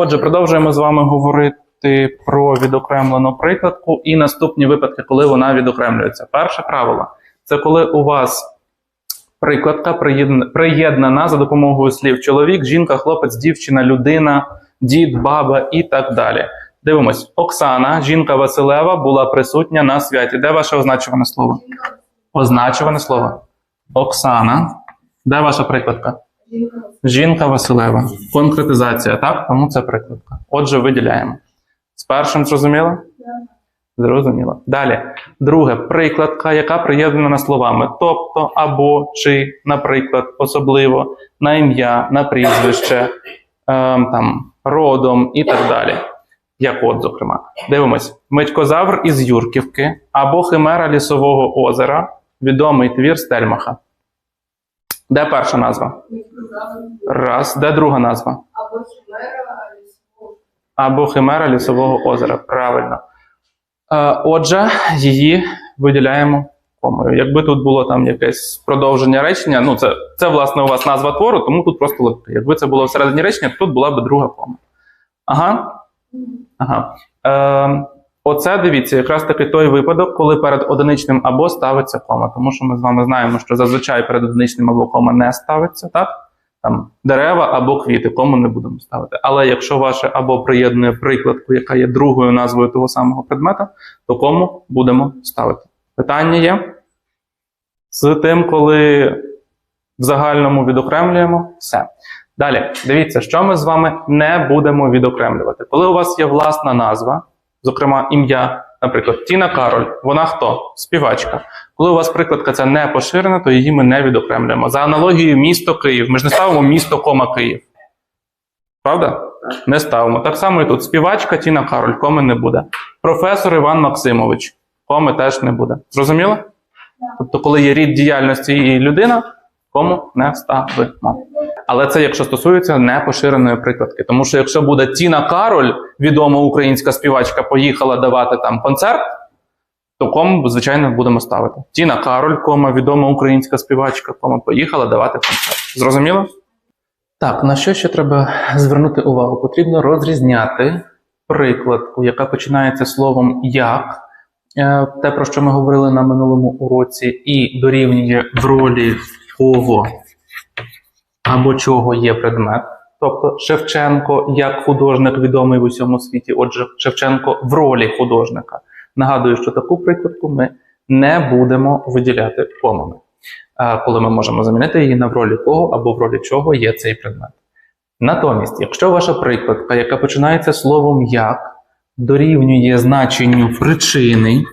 Отже, продовжуємо з вами говорити про відокремлену прикладку і наступні випадки, коли вона відокремлюється. Перше правило це коли у вас прикладка приєднана за допомогою слів чоловік, жінка, хлопець, дівчина, людина, дід, баба і так далі. Дивимось, Оксана, жінка Василева, була присутня на святі. Де ваше означуване слово? Означуване слово. Оксана. Де ваша прикладка? Жінка Василева. Конкретизація, так? Тому це прикладка. Отже, виділяємо. З першим зрозуміло? Зрозуміло. Далі. Друге, прикладка, яка приєднана словами тобто, або, чи, наприклад, особливо, на ім'я, на прізвище, ем, там, родом і так далі. Як от, зокрема. Дивимось. Митькозавр із Юрківки або Химера лісового озера, відомий твір Стельмаха. Де перша назва? Раз. Де друга назва? Або химера лісового. Озера. Правильно. Е, отже, її виділяємо комою. Якби тут було там якесь продовження речення, ну це, це власне у вас назва твору, тому тут просто легко. Якби це було всередині речення, то тут була б друга кома. Ага. Ага. Е, оце дивіться, якраз таки той випадок, коли перед одиничним або ставиться кома. Тому що ми з вами знаємо, що зазвичай перед одиничним або кома не ставиться, так? Там дерева або квіти, кому не будемо ставити. Але якщо ваше або приєднує прикладку, яка є другою назвою того самого предмета, то кому будемо ставити? Питання є з тим, коли в загальному відокремлюємо все. Далі, дивіться, що ми з вами не будемо відокремлювати. Коли у вас є власна назва, зокрема ім'я, наприклад, Тіна Кароль, вона хто? Співачка. Коли у вас прикладка ця не поширена, то її ми не відокремлюємо. За аналогією місто Київ. Ми ж не ставимо місто кома Київ. Правда? Не ставимо. Так само і тут. Співачка Тіна Кароль, коми не буде. Професор Іван Максимович, коми теж не буде. Зрозуміло? Тобто, коли є рід діяльності і людина, кому не ставимо. Але це якщо стосується непоширеної прикладки. Тому що якщо буде Тіна Кароль, відома українська співачка, поїхала давати там концерт, то кому, звичайно, будемо ставити. Тіна Кароль, кома, відома українська співачка, кома, поїхала давати концерт. Зрозуміло? Так, на що ще треба звернути увагу? Потрібно розрізняти прикладку, яка починається словом як, е, те, про що ми говорили на минулому уроці, і дорівнює в ролі кого або чого є предмет. Тобто Шевченко як художник відомий в усьому світі, отже, Шевченко в ролі художника. Нагадую, що таку прикладку ми не будемо виділяти комами, коли ми можемо замінити її на в ролі кого або в ролі чого є цей предмет. Натомість, якщо ваша прикладка, яка починається словом як, дорівнює значенню причини,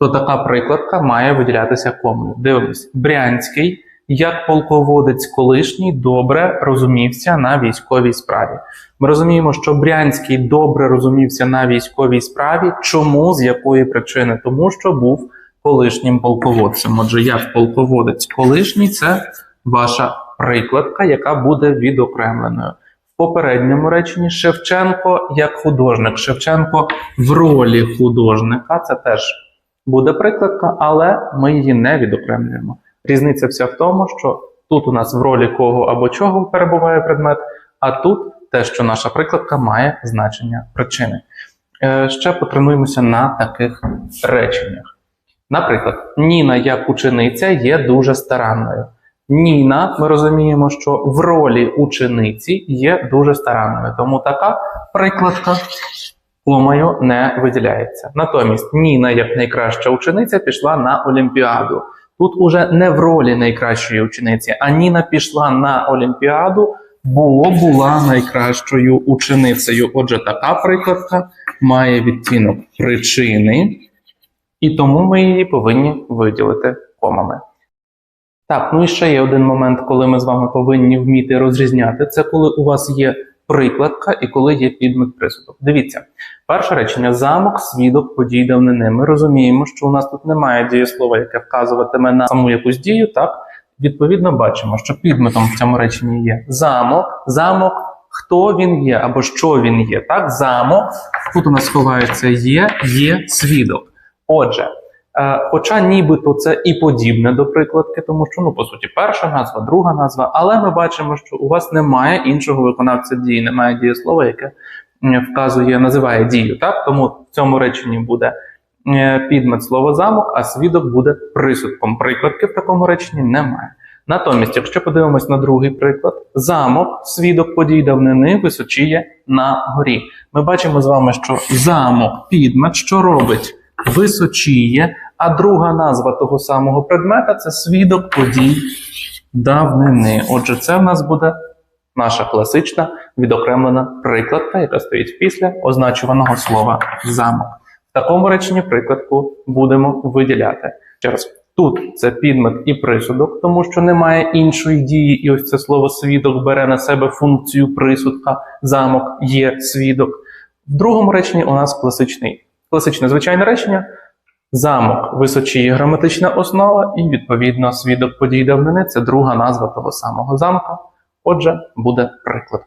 то така прикладка має виділятися комою. Дивимось, Брянський, як полководець колишній, добре розумівся на військовій справі. Ми розуміємо, що Брянський добре розумівся на військовій справі. Чому? З якої причини? Тому що був колишнім полководцем. Отже, як полководець колишній це ваша прикладка, яка буде відокремленою. В попередньому реченні Шевченко як художник. Шевченко в ролі художника. Це теж буде прикладка, але ми її не відокремлюємо. Різниця вся в тому, що тут у нас в ролі кого або чого перебуває предмет, а тут те, що наша прикладка має значення причини. Е, ще потренуємося на таких реченнях. Наприклад, Ніна як учениця є дуже старанною. Ніна, ми розуміємо, що в ролі учениці є дуже старанною, тому така прикладка комою не виділяється. Натомість Ніна, як найкраща учениця, пішла на Олімпіаду. Тут уже не в ролі найкращої учениці, а Ніна пішла на Олімпіаду, бо була найкращою ученицею. Отже, така прикладка має відтінок причини, і тому ми її повинні виділити комами. Так, ну і ще є один момент, коли ми з вами повинні вміти розрізняти. Це коли у вас є прикладка і коли є підмет присудок. Дивіться, перше речення замок, свідок, подій давнини. Ми розуміємо, що у нас тут немає дієслова, яке вказуватиме на саму якусь дію. Так, відповідно, бачимо, що підметом в цьому реченні є замок, замок, хто він є або що він є. Так, замок. Тут у нас ховається є, є свідок. Отже, Хоча нібито це і подібне до прикладки, тому що, ну, по суті, перша назва, друга назва, але ми бачимо, що у вас немає іншого виконавця дії, немає дієслова, яке вказує, називає дію. Так? Тому в цьому реченні буде е, підмет слово замок, а свідок буде присудком. Прикладки в такому реченні немає. Натомість, якщо подивимось на другий приклад, замок, свідок подій давнини, височіє на горі. Ми бачимо з вами, що замок, підмет, що робить? Височіє, а друга назва того самого предмета це свідок подій давнини. Отже, це в нас буде наша класична відокремлена прикладка, яка стоїть після означуваного слова замок. В такому реченні прикладку будемо виділяти. Ще раз, тут це підмет і присудок, тому що немає іншої дії, і ось це слово свідок бере на себе функцію присудка, замок є свідок. В другому реченні у нас класичний, класичне звичайне речення. Замок височіє граматична основа, і відповідно свідок подій давнини це друга назва того самого замка. Отже, буде приклад.